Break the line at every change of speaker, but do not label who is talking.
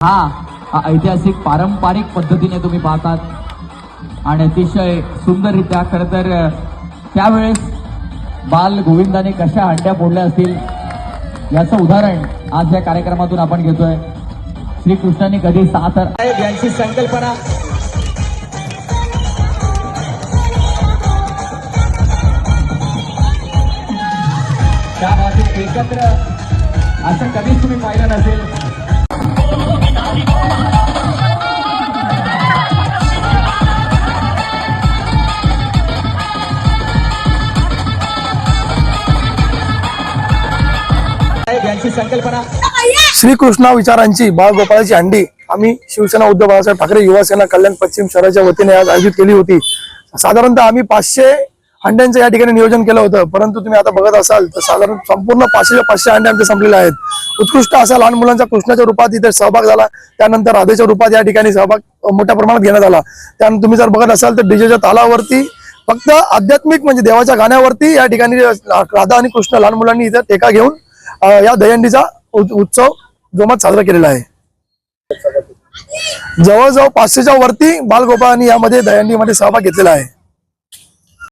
हा ऐतिहासिक पारंपरिक पद्धतीने तुम्ही पाहतात. आणि अतिशय सुंदररित्या खरं तर त्यावेळेस बाल गोविंदाने कशा हंड्या फोडल्या असतील याचं उदाहरण आज या कार्यक्रमातून आपण घेतोय. श्रीकृष्णाने कधी साथ यांची संकल्पना. त्या बाबतीत एकत्र असं कधीच तुम्ही पाहिलं नसेल. यांची संकल्पना.
श्रीकृष्णा विचारांची बाळगोपाळाची अंडी आम्ही शिवसेना उद्धव बाळासाहेब ठाकरे युवा सेना कल्याण पश्चिम शहराच्या वतीने आज आयोजित केली होती. साधारणतः आम्ही पाचशे अंड्यांचं या ठिकाणी नियोजन केलं होतं. परंतु तुम्ही आता बघत असाल तर साधारण संपूर्ण पाचशे पाचशे अंडे आमचे संपलेले आहेत. उत्कृष्ट असा लहान मुलांचा कृष्णाच्या रूपात इथे सहभाग झाला. त्यानंतर राधेच्या रूपात या ठिकाणी सहभाग मोठ्या प्रमाणात घेण्यात आला. त्यानंतर तुम्ही जर बघत असाल तर डीजेच्या तालावरती फक्त आध्यात्मिक म्हणजे देवाच्या गाण्यावरती या ठिकाणी राधा आणि कृष्ण लहान मुलांनी इथे टेका घेऊन या दहीहंडीचा उ- उत्सव जोमात साजरा केलेला आहे. जवळजवळ पाचशेच्या वरती बालगोपाळांनी यामध्ये दहीहंडीमध्ये सहभाग घेतलेला आहे.